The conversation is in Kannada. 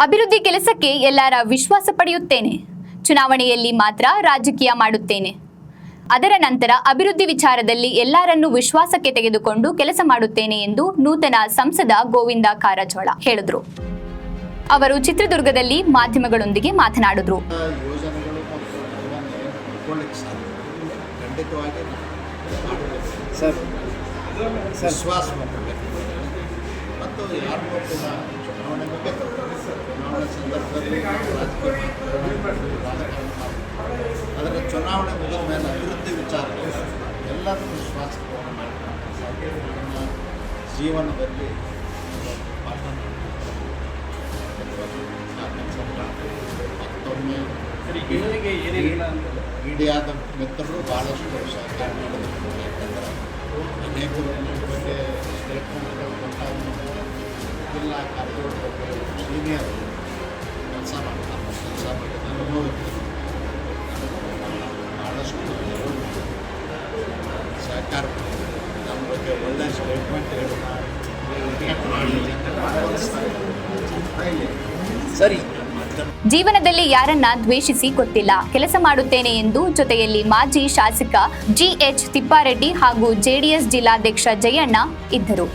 ಅಭಿವೃದ್ಧಿ ಕೆಲಸಕ್ಕೆ ಎಲ್ಲರ ವಿಶ್ವಾಸ ಪಡೆಯುತ್ತೇನೆ. ಚುನಾವಣೆಯಲ್ಲಿ ಮಾತ್ರ ರಾಜಕೀಯ ಮಾಡುತ್ತೇನೆ. ಅದರ ನಂತರ ಅಭಿವೃದ್ಧಿ ವಿಚಾರದಲ್ಲಿ ಎಲ್ಲರನ್ನು ವಿಶ್ವಾಸಕ್ಕೆ ತೆಗೆದುಕೊಂಡು ಕೆಲಸ ಮಾಡುತ್ತೇನೆ ಎಂದು ನೂತನ ಸಂಸದ ಗೋವಿಂದ ಕಾರಜೋಳ ಹೇಳಿದರು. ಅವರು ಚಿತ್ರದುರ್ಗದಲ್ಲಿ ಮಾಧ್ಯಮಗಳೊಂದಿಗೆ ಮಾತನಾಡಿದರು. ಮತ್ತು ಅದರ ಚುನಾವಣೆ ಮುಗಿದ ಮೇಲೆ ಅಭಿವೃದ್ಧಿ ವಿಚಾರ ಎಲ್ಲರೂ ವಿಶ್ವಾಸ ಜೀವನದಲ್ಲಿ ಮತ್ತೊಮ್ಮೆ ಮೀಡಿಯಾದ ಮಿತ್ರರು ಭಾಳಷ್ಟು ಸಹಕಾರ ಮಾಡಿದ್ರು ಯಾಕಂದ್ರೆ ಅನೇಕರು ಬಗ್ಗೆ ಸ್ಟೇಟ್ಮೆಂಟ್ಗಳು ಕೊಟ್ಟಾಗ ಜಿಲ್ಲಾ ಕಾರ್ಯಗಳ ಬಗ್ಗೆ ಸೀನಿಯರ್ ಸಹಕಾರ ನಮ್ಮ ಬಗ್ಗೆ ಒಳ್ಳೆಯ ಸರಿ. ಜೀವನದಲ್ಲಿ ಯಾರನ್ನ ದ್ವೇಷಿಸಿ ಗೊತ್ತಿಲ್ಲ ಕೆಲಸ ಮಾಡುತ್ತೇನೆ ಎಂದು ಜೊತೆಯಲ್ಲಿ ಮಾಜಿ ಶಾಸಕ ಜಿಎಚ್ ತಿಪ್ಪಾರೆಡ್ಡಿ ಹಾಗೂ ಜೆಡಿಎಸ್ ಜಿಲ್ಲಾಧ್ಯಕ್ಷ ಜಯಣ್ಣ ಇದ್ದರು.